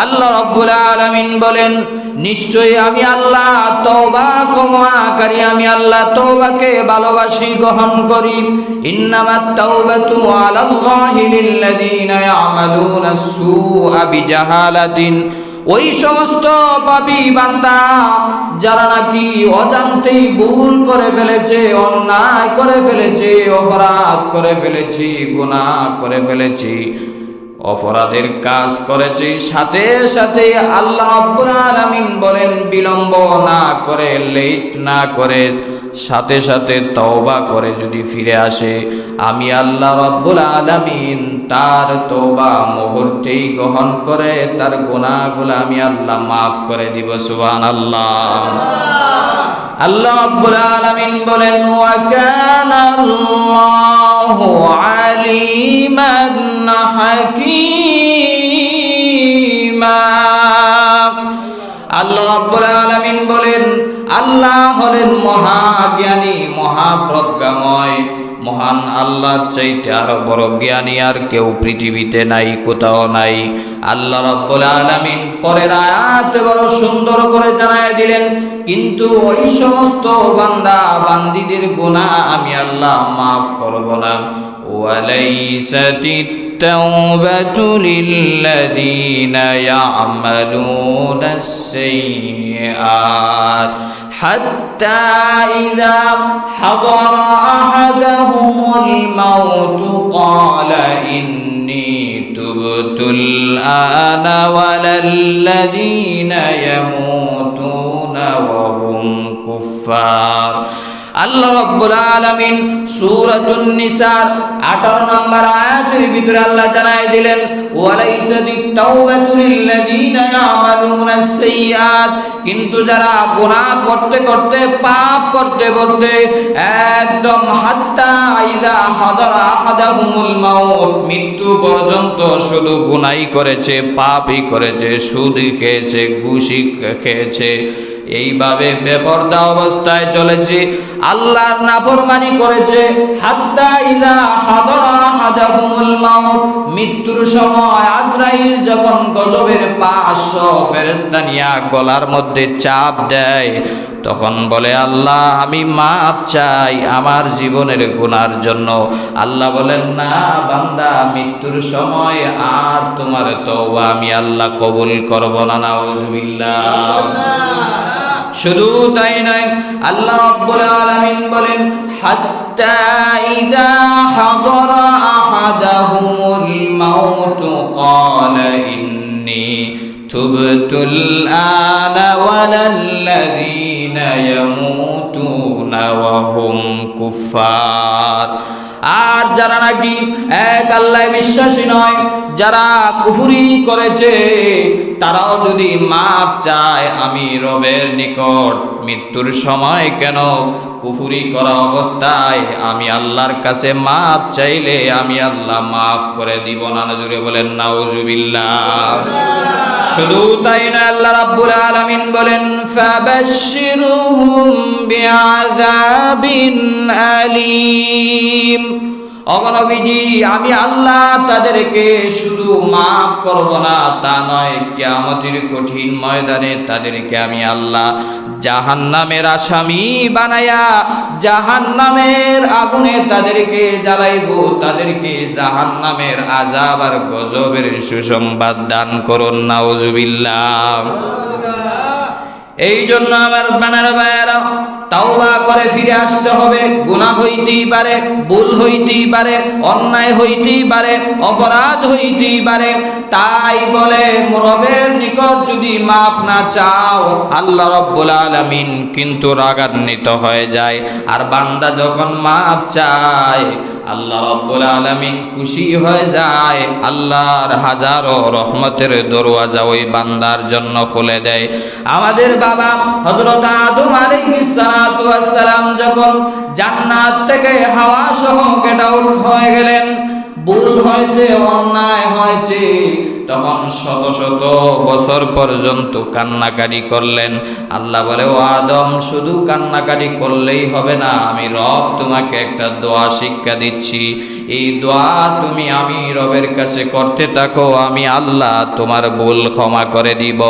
আল্লাহ রব্বুল আলামিন বলেন, নিশ্চয়ই আমি আল্লাহ তওবা ক্ষমাকারী, আমি আল্লাহ তওবাকে ভালোবাসি, গ্রহণ করি। ইন্নামাত তাওবাতু আলাল্লাহি লিল্লাযিনা ইয়ামালুনা সুআ বিজাহালাতিন। ওই সমস্ত পাপী বান্দা, যারা নাকি অজান্তেই ভুল করে ফেলেছে, অন্যায় করে ফেলেছে, অপরাধ করে ফেলেছি, গুনাহ করে ফেলেছি অপরাধের কাজ করেছি, সাথে সাথে আল্লাহ আলামিন বলেন, বিলম্ব না করে লেট না করে, সাথে সাথে তওবা করে যদি ফিরে আসে, আমি আল্লাহ রাব্বুল আলামিন তার তওবা মুহূর্তেই গ্রহণ করে, তার গুনাহগুলো আমি আল্লাহ মাফ করে দিব, সুবহানাল্লাহ। আল্লাহ রাব্বুল আলামিন বলেন আল্লাহু আল্লাহ আলামিন বলেন আল্লাহ হলেন মহাজ্ঞানী মহাপ্রজ্ঞাময়। মহান আল্লাহর চাইতে আরো বড় জ্ঞানী আর কেউ পৃথিবীতে নাই কোথাও নাই আল্লাহ রাব্বুল আলামিন পরের আয়াতে বড় সুন্দর করে জানায় দিলেন কিন্তু ওই সমস্ত বান্দা বান্দিদের গুনাহ আমি আল্লাহ মাফ করব না ওয়ালাইসাত التوبة للذين يعملون السيئات حتى إذا حضر أحدهم الموت قال إني تبت الآن ولا الذين يموتون وهم كفار. আল্লাহ রাব্বুল আলামিন সূরাতুন নিসার 18 নম্বর আয়াতের ভিতরে আল্লাহ জানাই দিলেন ওয়ালাইসাতিত তাওবাতু লিল্লাযিনা ইয়ামালুনা সাইয়্যাত কিন্তু যারা গুনাহ করতে করতে, পাপ করতে করতে একদম হাত্তা আইদা হাদারা আহাদাহুমুল মাউত, মৃত্যু পর্যন্ত শুধু গুনাই করেছে, পাপই করেছে, সুদ খেয়েছে, ঘুষি খেয়েছে। এইভাবে বেপর্দা অবস্থায় চলেছে। আল্লাহর নাফরমানি করেছে, হাত্তা ইলা হাদরা মাউত, মৃত্যুর সময় আজরাইল যখন গজবের পাঁচশো ফেরেশতা নিয়া গলার মধ্যে চাপ দেয়, তখন বলে, আল্লাহ, আমি মাপ চাই আমার জীবনের গুনার জন্য। আল্লাহ বলেন, না বান্দা, মৃত্যুর সময় আর তোমার তো আমি আল্লাহ কবুল করব না, নাউজুবিল্লাহ। শুধু তাই নয়, আল্লাহ রাব্বুল আলামিন বলেন, হাত্তা ইদা হাদরা আহাদাহুমুল মাউত, ক্বালা ইন্নী তুবতুল আনা ওয়ালাল্লাযীনা ইয়ামুতুনা ওয়া হুম কুফার আর যারা নাকি এক আল্লাহ বিশ্বাসী নয়, যারা কুফুরি করেছে, তারাও যদি মাপ চায়, আমি রবের নিকট মৃত্যুর সময় কেন কুফুরি করা অবস্থায়? আমি আল্লাহর কাছে মাপ চাইলে আমি আল্লাহ মাফ করে দিব। না জুড়ে বলেন, নাউজুবিল্লাহ। শুধু তাই না আল্লাহ রাব্বুল আলামিন বলেন, ফাবাশশিরুহুম বিআযাবিন আলীম। আমি আল্লাহ তাদেরকে শুধু মাফ করব না, তা নয়, কিয়ামতের কঠিন ময়দানে তাদেরকে আমি আল্লাহ জাহান্নামের আসামি বানায়া জাহান্নামের আগুনে তাদেরকে জ্বালাইব তাদেরকে জাহান নামের আজাব আর গজবের সুসংবাদ দান করুন নাউজুবিল্লাহ। এই জন্য আমার বানার ভাইয়েরা তাওবা করে ফিরে আসতে হবে। গুনাহ হইতেই পারে, ভুল হইতেই পারে, অন্যায় হইতেই পারে, অপরাধ হইতেই পারে। তাই বলে রবের নিকট যদি মাপ না চাও, আল্লাহ রব্বুল আলামিন কিন্তু রাগান্বিত হয়ে যায়। আর বান্দা যখন মাপ চায় আল্লাহ রব্বুল আলামিন খুশি হয়ে যায়, আল্লাহর হাজারো রহমতের দরওয়াজা ওই বান্দার জন্য খুলে দেয়। আমাদের বাবা হজরত আদম আলাইহিস সালাতু ওয়াস সালাম যখন জান্নাত থেকে হাওয়া সহ গেট আউট হয়ে গেলেন, ভুল হয়েছে, অন্যায় হয়েছে তখন শত শত বছর পর্যন্ত কান্নাকারি করলেন। আল্লাহ বলে, ও আদম, শুধু কান্নাকারি করলেই হবে না, আমি রব তোমাকে একটা দোয়া শিক্ষা দিচ্ছি। এই দোয়া তুমি আমি রবের কাছে করতে থাকো, আমি আল্লাহ তোমার ভুল ক্ষমা করে দিব।